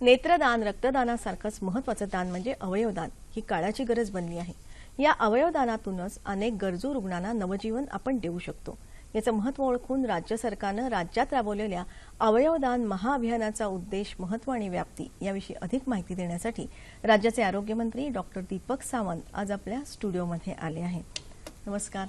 नेत्रदान रक्तदानासारखंच महत्वाचं दान म्हणजे अवयवदान ही काळाची गरज बनली आहे. या अवयवदानातूनच अनेक गरजू रुग्णांना नवजीवन आपण देऊ शकतो. याचं महत्त्व ओळखून राज्य सरकारनं राज्यात राबवलेल्या अवयवदान महाअभियानाचा उद्देश महत्त्व आणि व्याप्ती याविषयी अधिक माहिती देण्यासाठी राज्याचे आरोग्यमंत्री डॉक्टर दीपक सावंत आज आपल्या स्टुडिओमध्ये आले आहेत. नमस्कार.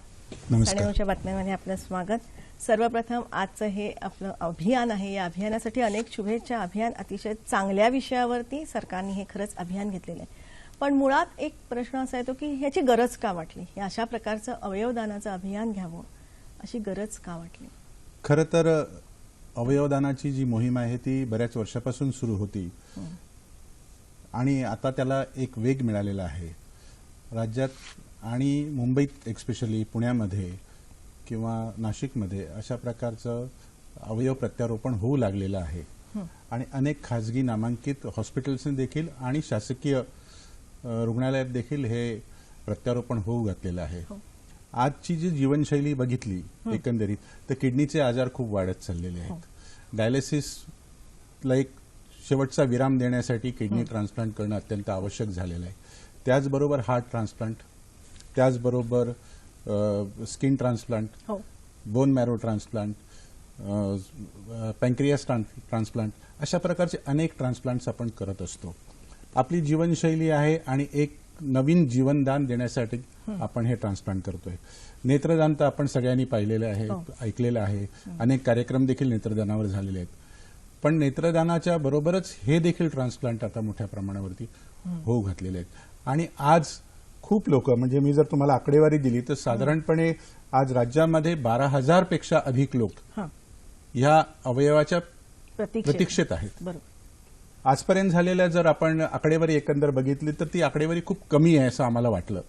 बातम्यांमध्ये आपलं स्वागत. सर्वप्रथम आजचं हे आपलं अभियान आहे. या अभियानासाठी अनेक शुभेच्छा. अभियान अतिशय चांगल्या विषयावरती सरकारने हे खरंच अभियान घेतलेलं आहे. पण मुळात एक प्रश्न असा येतो की ह्याची गरज का वाटली? हे अशा प्रकारचं अवयवदानाचं अभियान घ्यावं अशी गरज का वाटली? खरं तर अवयवदानाची जी मोहीम आहे ती बऱ्याच वर्षापासून सुरू होती. आणि आता त्याला एक वेग मिळालेला आहे. राज्यात आणि मुंबईत एक्स्पेशली पुण्यामध्ये किंवा नाशिकमध्ये अशा प्रकारचं अवयव प्रत्यारोपण होऊ लागलेलं आहे. आणि अनेक खाजगी नामांकित हॉस्पिटल्सने देखील आणि शासकीय रुग्णालयात देखील हे प्रत्यारोपण होऊ घातलेलं आहे. हो. आजची जी जीवनशैली बघितली एकंदरीत तर किडनीचे आजार खूप वाढत चाललेले आहेत. डायलिसिसला एक शेवटचा विराम देण्यासाठी किडनी ट्रान्सप्लांट करणं अत्यंत आवश्यक झालेलं आहे. त्याचबरोबर हार्ट ट्रान्सप्लांट त्याचबरोबर स्किन ट्रान्सप्लांट हो. Bone marrow transplant pancreas transplant अशा प्रकारचे अनेक ट्रान्सप्लांट्स आपण करत असतो. आपली जीवनशैली आहे आणि एक नवीन जीवनदान देण्यासाठी आपण हे ट्रान्सप्लांट करतोय. नेत्रदान तर आपण सगळ्यांनी पाहिलेलं आहे हो. ऐकलेलं आहे. अनेक कार्यक्रम देखील नेत्रदानावर झालेले आहेत. पण नेत्रदानाच्या बरोबरच हे देखील ट्रान्सप्लांट आता मोठ्या प्रमाणावरती होऊ घातलेले आहेत. आणि आज खूप लोक म्हणजे मी जर तुम्हाला आकडेवारी दिली तर साधारणपणे आज राज्यामध्ये बारा हजारपेक्षा अधिक लोक ह्या अवयवाच्या प्रतीक्षेत. आहेत. आजपर्यंत झालेल्या जर आपण आकडेवारी एकंदर बघितली तर ती आकडेवारी खूप कमी आहे असं आम्हाला वाटलं.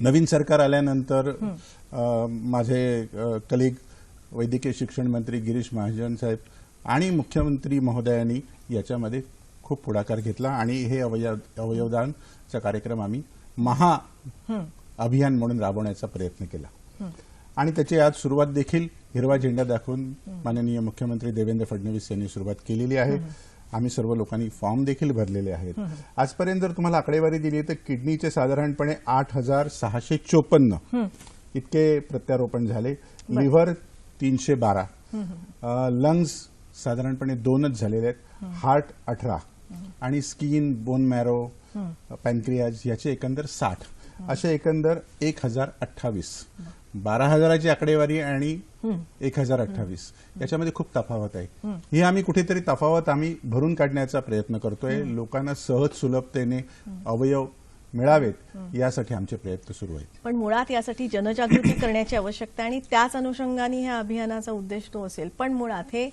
नवीन सरकार आल्यानंतर माझे कलिग वैद्यकीय शिक्षण मंत्री गिरीश महाजन साहेब आणि मुख्यमंत्री महोदयांनी याच्यामध्ये खूप पुढाकार घेतला आणि हे अवयव अवयवदानचा कार्यक्रम आम्ही महा. अभियान म्हणून राबवण्याचा प्रयत्न केला. आणि त्याची आज सुरुवात देखील हिरवा झेंडा दाखवून माननीय मुख्यमंत्री देवेंद्र फडणवीस यांनी सुरुवात केलेली आहे. आम्ही सर्व लोकांनी फॉर्म देखील भरलेले आहेत. आजपर्यंत जर तुम्हाला आकडेवारी दिली तर किडनीचे साधारणपणे आठ हजार सहाशे चोपन्न इतके प्रत्यारोपण झाले. लिव्हर तीनशे बारा. लंग्स साधारणपणे दोनच झालेले आहेत. हार्ट अठरा. आणि स्किन बोन मॅरो पॅनक्रियाज याचे एकंदर साठ. असे एकंदर एक हजार अठ्ठावीस. बारा हजाराची आकडेवारी आणि एक हजार अठ्ठावीस. याच्यामध्ये खूप तफावत आहे. ही आम्ही कुठेतरी तफावत आम्ही भरून काढण्याचा प्रयत्न करतोय. लोकांना सहज सुलभतेने अवयव मिळावेत यासाठी आमचे प्रयत्न सुरू आहेत. पण मुळात यासाठी जनजागृती करण्याची आवश्यकता आणि त्याच अनुषंगाने ह्या अभियानाचा उद्देश तो असेल. पण मुळात हे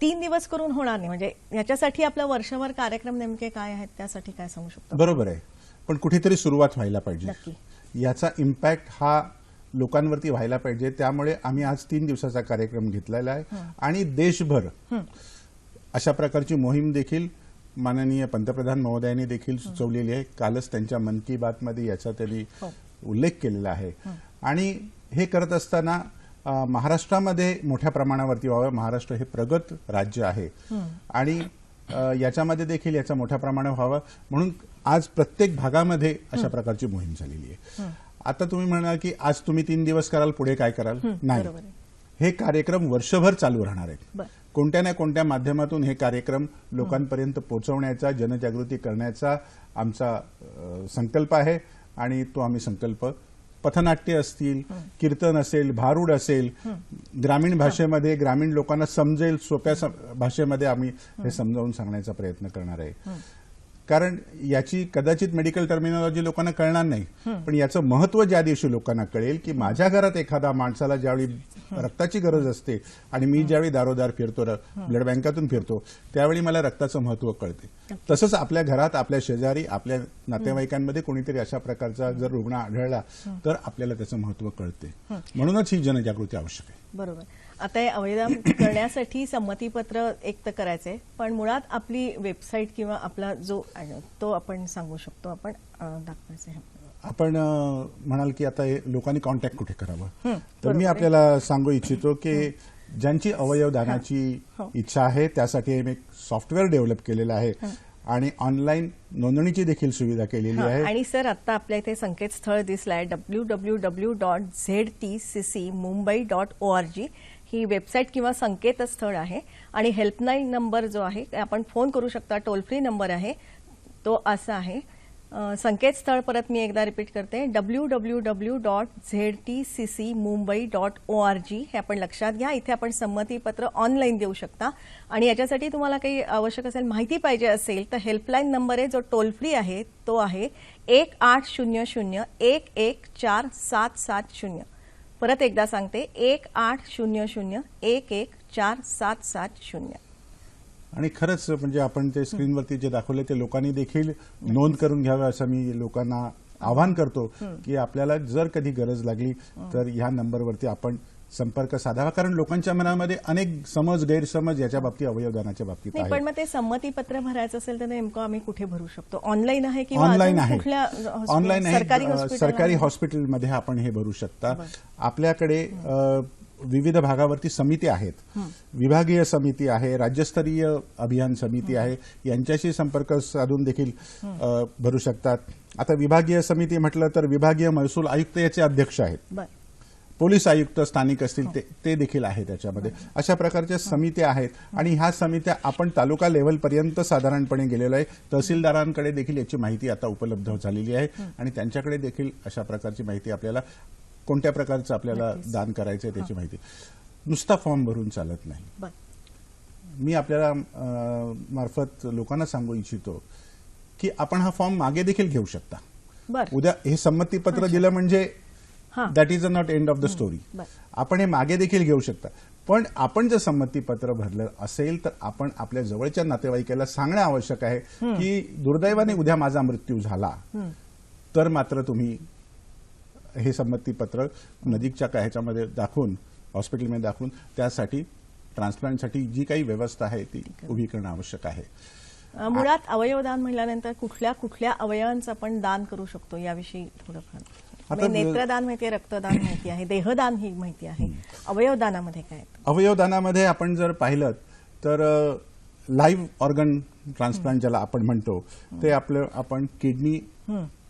तीन दिवस करून होणार नाही. म्हणजे याच्यासाठी आपला वर्षभर कार्यक्रम नेमके काय आहेत त्यासाठी काय सांगू शकतो? बरोबर आहे. पण कुठेतरी सुरुवात व्हायला. पाहिजे. याचा इम्पॅक्ट हा लोकांवरती व्हायला पाहिजे. त्यामुळे आम्ही आज तीन दिवसाचा कार्यक्रम घेतलेला आहे. आणि देशभर अशा प्रकारची मोहीम देखील माननीय पंतप्रधान महोदयांनी देखील सुचवलेली आहे. कालच त्यांच्या मन की बात मध्ये याचा त्यांनी हो. उल्लेख केलेला आहे. आणि हे करत असताना महाराष्ट्रामध्ये मोठ्या प्रमाणावरती व्हावं. महाराष्ट्र हे प्रगत राज्य आहे. आणि याच्यामध्ये देखील याचा मोठ्या प्रमाणावर व्हावं. म्हणून आज प्रत्येक भागामध्ये अशा प्रकारची मोहीम झालेली आहे. आता तुम्ही म्हणाल की आज तुम्ही तीन दिवस कराल पुढे काय कराल? नाही. हे कार्यक्रम वर्षभर चालू राहणार आहेत. कोणत्या ना कोणत्या माध्यमातून हे कार्यक्रम लोकांपर्यंत पोहोचवण्याचा जनजागृती करण्याचा आमचा संकल्प आहे. आणि तो आम्ही संकल्प पथनाट्य असतील कीर्तन असेल भारूड असेल ग्रामीण भाषेमध्ये ग्रामीण लोकांना समजेल सोप्या भाषेमध्ये आम्ही हे समजावून सांगण्याचा प्रयत्न करणार आहे. कारण याची कदाचित मेडिकल टर्मिनॉलॉजी लोकांना कळणार नाही. पण याचं महत्त्व ज्या दिवशी लोकांना कळेल की माझ्या घरात एखादा माणसाला ज्यावेळी रक्ताची गरज असते आणि मी ज्यावेळी दारोदार फिरतो ब्लड बँकातून फिरतो त्यावेळी मला रक्ताचं महत्त्व कळते. तसंच आपल्या घरात आपल्या शेजारी आपल्या नातेवाईकांमध्ये कोणीतरी अशा प्रकारचा जर रुग्ण आढळला तर आपल्याला त्याचं महत्त्व कळते. म्हणूनच ही जनजागृती आवश्यक आहे. बरोबर. आता हे अवयदान करण्यासाठी संमतीपत्र एक तर करायचंय. पण मुळात आपली वेबसाईट किंवा आपला जो आहे, तो आपण सांगू शकतो. आपण दाखवायचं आहे. आपण म्हणाल की आता हे लोकांनी कॉन्टॅक्ट कुठे करावं? तर मी आहे. आपल्याला सांगू इच्छितो की ज्यांची अवयव दानाची हो. इच्छा आहे त्यासाठी एक सॉफ्टवेअर डेव्हलप केलेलं आहे. आणि ऑनलाईन नोंदणीची देखील सुविधा केलेली हा, आहे. आणि सर आता आपल्या इथे संकेतस्थळ दिसलंय. W W W dot Z T C C Mumbai dot O R G ही वेबसाईट किंवा संकेतस्थळ आहे. आणि हेल्पलाईन नंबर जो आहे आपण फोन करू शकता. टोल फ्री नंबर आहे. तो असा आहे. संकेतस्थळ परत मी एकदा रिपीट करते. W W W dot Z T C C Mumbai dot O R G हे आपण लक्षात घ्या. इथे आपण संमतीपत्र ऑनलाईन देऊ शकता. आणि याच्यासाठी तुम्हाला काही आवश्यक असेल माहिती पाहिजे असेल तर हेल्पलाईन नंबर आहे जो टोल फ्री आहे तो आहे एक आठ शून्य शून्य एक एक चार सात सात शून्य. परत एकदा सांगते एक आठ शून्य शून्य एक एक चार सात सात शून्य. आणि खरंच म्हणजे आपण ते स्क्रीनवरती जे दाखवले ते लोकांनी देखील नोंद करून घ्यावं असं मी लोकांना आवाहन करतो की आपल्याला जर कधी गरज लागली तर ह्या नंबरवरती आपण संपर्क साधावा कारण लोकांच्या मनामध्ये अनेक समज गैरसमज याच्या बाबतीत अवयवदानाच्या बाबतीत नाही पण मग ते संमतीपत्र भरायचं असेल तर नेमकं आम्ही कुठे भरू शकतो? ऑनलाईन आहे किंवा ऑनलाईन आहे. ऑनलाईन आहे. सरकारी? हॉस्पिटलमध्ये आपण हे भरू शकता. आपल्याकडे विविध भागावरती समिती आहेत. विभागीय समिती आहे राज्यस्तरीय अभियान समिती आहे. यांच्याशी संपर्क साधून देखील भरू शकतात. आता विभागीय समिती म्हटलं तर विभागीय महसूल आयुक्त याचे अध्यक्ष आहेत. पोलीस आयुक्त स्थानिक असतील ते ते देखील आहे त्याच्यामध्ये. अशा प्रकारच्या समित्या आहेत. आणि ह्या समित्या आपण तालुका लेव्हलपर्यंत साधारणपणे गेलेलो आहे. तहसीलदारांकडे देखील याची माहिती आता उपलब्ध झालेली आहे. आणि त्यांच्याकडे देखील अशा प्रकारची माहिती आपल्याला कोणत्या प्रकारचं आपल्याला दान करायचं त्याची माहिती. नुसता फॉर्म भरून चालत नाही. मी आपल्याला मार्फत लोकांना सांगू इच्छितो की आपण हा फॉर्म मागे देखील घेऊ शकता. उद्या हे संमतीपत्र दिलं म्हणजे that is a not end of the story. आपण हे मागे देखील घेऊ शकता. पण आपण जर संमतीपत्र भरलं असेल तर आपण आपल्या जवळच्या नातेवाईकाला सांगणं आवश्यक आहे की दुर्दैवाने उद्या माझा मृत्यू झाला तर मात्र तुम्ही हे संमतीपत्र नजीकच्या का ह्याच्यामध्ये दाखवून हॉस्पिटलमध्ये दाखवून त्यासाठी ट्रान्सप्लांटसाठी जी काही व्यवस्था आहे ती उभी करणं आवश्यक आहे. मुळात अवयवदान म्हटल्यानंतर कुठल्या कुठल्या अवयवांचं आपण दान करू शकतो याविषयी थोडंफार? नेत्रदान माहिती आहे रक्तदान माहिती आहे देहदान ही माहिती आहे. अवयवदानामध्ये काय? अवयवदानामध्ये आपण जर पाहिलं तर लाईव्ह ऑर्गन ट्रान्सप्लांट ज्याला आपण म्हणतो ते आपलं आपण किडनी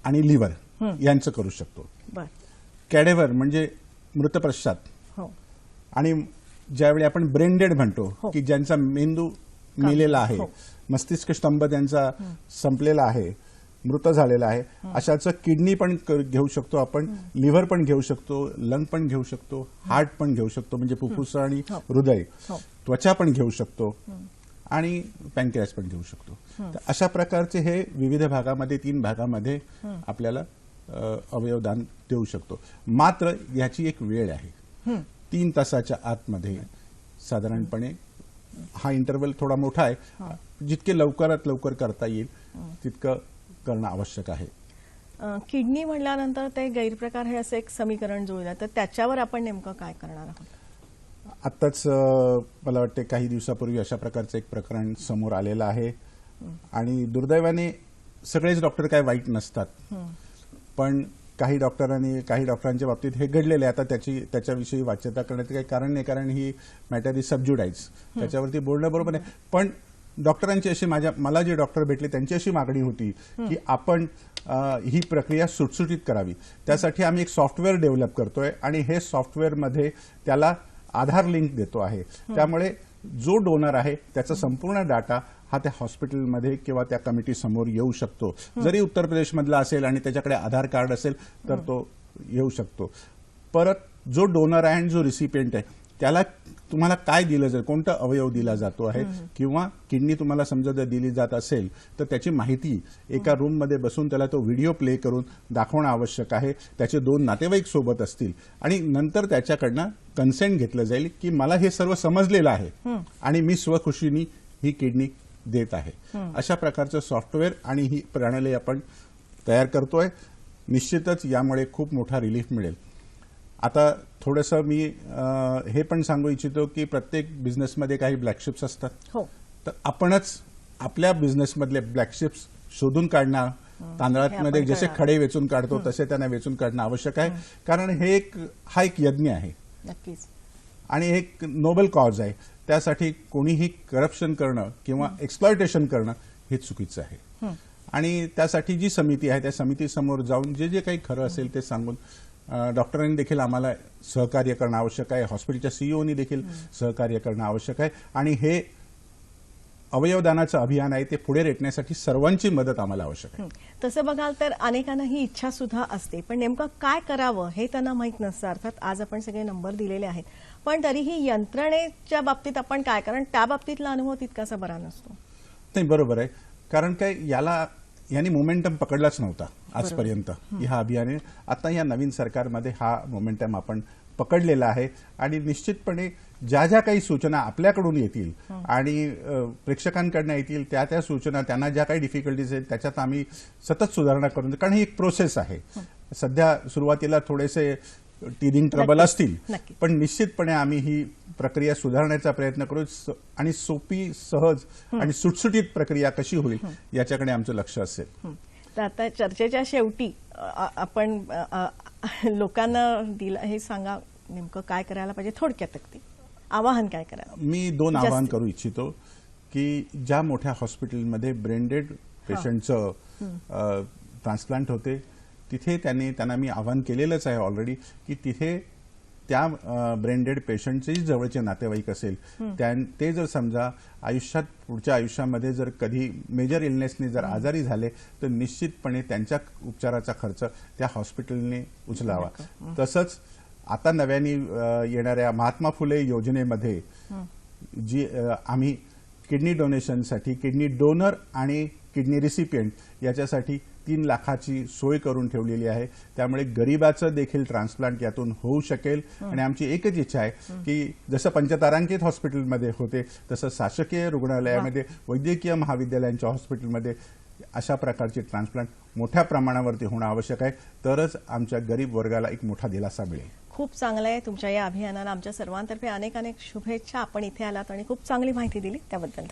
आणि लिव्हर यांचं करू शकतो. कॅडेवर म्हणजे मृत पश्चात हो. आणि ज्यावेळी आपण ब्रेन डेड म्हणतो हो. की ज्यांचा मेंदू मेलेला आहे हो. मस्तिष्क स्तंभ त्यांचा संपलेला आहे मृत झालेला आहे. अशाचं किडनी पण घेऊ शकतो आपण लिव्हर पण घेऊ शकतो लंग पण घेऊ शकतो हार्ट पण घेऊ शकतो म्हणजे फुफ्फुस आणि हो. हृदय. हो. त्वचा पण घेऊ शकतो आणि पँक्रियास पण घेऊ शकतो. तर अशा प्रकारचे हे विविध भागामध्ये तीन भागामध्ये आपल्याला अवयवदान देऊ शकतो. मात्र याची एक वेळ आहे. तीन तासाच्या आतमध्ये साधारणपणे हा इंटरव्हल थोडा मोठा आहे. जितके लवकरात लवकर करता येईल तितकं करणं आवश्यक आहे. किडनी म्हणल्यानंतर ते गैरप्रकार हे असं एक समीकरण जुळलं. तर त्याच्यावर आपण नेमकं काय करणार आहोत? आत्ताच मला वाटते काही दिवसापूर्वी अशा प्रकारचं एक प्रकरण समोर आलेलं आहे. आणि दुर्दैवाने सगळेच डॉक्टर काय वाईट नसतात. पण काही डॉक्टरांनी काही डॉक्टरांच्या बाबतीत हे घडलेले आहे. आता त्याची त्याच्याविषयी वाच्यता करण्याचं काही कारण नाही. कारण ही मॅटर इज सबज्युडाईज त्याच्यावरती बोलणं बरोबर आहे पण डॉक्टरांची अशी माझ्या मला जे डॉक्टर भेटले त्यांची अशी मागणी होती की आपण ही प्रक्रिया सुटसुटीत करावी. त्यासाठी आम्ही एक सॉफ्टवेअर डेव्हलप करतोय आणि हे सॉफ्टवेअरमध्ये त्याला आधार लिंक देतो आहे. त्यामुळे जो डोनर आहे त्याचा संपूर्ण डाटा हा त्या हॉस्पिटलमध्ये किंवा त्या कमिटी समोर येऊ शकतो. जरी उत्तर प्रदेशमधला असेल आणि त्याच्याकडे आधार कार्ड असेल तर तो येऊ शकतो. परत जो डोनर आहे आणि जो रिसिपियंट आहे त्याला तुम्हाला काय दिलं जाईल कोणता अवयव दिला जातो आहे किंवा किडनी तुम्हाला समजा जर दिली जात असेल तर त्याची माहिती एका रूममध्ये बसून त्याला तो व्हिडिओ प्ले करून दाखवणं आवश्यक आहे. त्याचे दोन नातेवाईक सोबत असतील. आणि नंतर त्याच्याकडनं कन्सेंट घेतलं जाईल की मला हे सर्व समजलेलं आहे आणि मी स्वखुशीनी ही किडनी देत आहे. अशा प्रकारचं सॉफ्टवेअर आणि ही प्रणाली आपण तयार करतोय. निश्चितच यामुळे खूप मोठा रिलीफ मिळेल. आता थोडंसं मी हे पण सांगू इच्छितो की प्रत्येक बिझनेसमध्ये काही ब्लॅकशिप्स असतात. हो. तर आपणच आपल्या बिझनेसमधले ब्लॅकशिप्स शोधून काढणं तांदळामध्ये जसे. खडे वेचून काढतो तसे त्यांना वेचून काढणं आवश्यक आहे. कारण हे एक हा एक यज्ञ आहे. नक्कीच. आणि एक नोबल कॉज आहे. त्यासाठी कोणीही करप्शन करणं किंवा एक्सप्लॉयटेशन करणं हे चुकीचं आहे. आणि त्यासाठी जी समिती आहे त्या समितीसमोर जाऊन जे जे काही खरं असेल ते सांगून डॉक्टरांनी देखील आम्हाला सहकार्य करणं आवश्यक आहे. हॉस्पिटलच्या सीईओनी देखील सहकार्य करणं आवश्यक आहे. आणि हे अवयवदानाचं अभियान आहे ते पुढे रेटण्यासाठी सर्वांची मदत आम्हाला आवश्यक आहे. तसं बघाल तर अनेकांना ही इच्छा सुद्धा असते. पण नेमकं काय करावं हे त्यांना माहीत नसतं. अर्थात आज आपण सगळे नंबर दिलेले आहेत. पण तरीही यंत्रणेच्या बाबतीत आपण काय? कारण त्या बाबतीतला अनुभव तितकासा बरा नसतो. नाही बरोबर आहे. कारण काय याला यांनी मोमेंटम पकडलाच नव्हता आजपर्यंत. ह्या अभियाने आता या नवीन सरकारमध्ये हा मोमेंटम आपण पकडलेला आहे. आणि निश्चितपणे ज्या ज्या काही सूचना आपल्याकडून येतील आणि अ, प्रेक्षकांकडनं येतील त्या त्या सूचना त्यांना ज्या काही डिफिकल्टीज आहेत त्याच्यात आम्ही सतत सुधारणा करून कारण ही एक प्रोसेस आहे. सध्या सुरुवातीला थोडेसे टीदिंग ट्रबल. असतील. पण निश्चितपणे आम्ही ही प्रक्रिया सुधारण्याचा प्रयत्न करू. आणि सोपी सहज आणि सुटसुटीत प्रक्रिया कशी होईल याच्याकडे आमचं लक्ष असेल. तर आता चर्चेच्या शेवटी आपण लोकांना दिलं हे सांगा नेमकं काय करायला पाहिजे थोडक्यात अगदी. आवाहन काय करावं मी दोन. आवाहन करू इच्छितो की ज्या मोठ्या हॉस्पिटलमध्ये ब्रेंडेड पेशंटचं ट्रान्सप्लांट होते तिथे त्यांनी त्यांना मी आवाहन केलेलंच आहे ऑलरेडी की तिथे त्या ब्रेंडेड पेशंटचे जवळचे नातेवाईक असेल त्यां- ते जर समजा आयुष्यात पुढच्या आयुष्यामध्ये जर कधी मेजर इलनेसने जर आजारी झाले तर निश्चितपणे त्यांच्या उपचाराचा खर्च त्या हॉस्पिटलने उचलावा. तसंच आता नव्याने येणाऱ्या महात्मा फुले योजनेमध्ये जी आम्ही किडनी डोनेशनसाठी किडनी डोनर आणि किडनी रिसिपियंट याच्यासाठी तीन लाखाची सोय करून ठेवलेली आहे. त्यामुळे गरिबाचं देखील ट्रान्सप्लांट यातून होऊ शकेल. आणि आमची एकच इच्छा आहे की जसं पंचतारांकित हॉस्पिटलमध्ये होते तसं शासकीय रुग्णालयामध्ये वैद्यकीय महाविद्यालयांच्या हॉस्पिटलमध्ये अशा प्रकारचे ट्रान्सप्लांट मोठ्या प्रमाणावरती होणं आवश्यक आहे. तरच आमच्या गरीब वर्गाला एक मोठा दिलासा मिळेल. खूप चांगलं आहे तुमच्या या अभियानाला आमच्या सर्वांतर्फे अनेक अनेक शुभेच्छा. आपण इथे आलात आणि खूप चांगली माहिती दिली त्याबद्दल.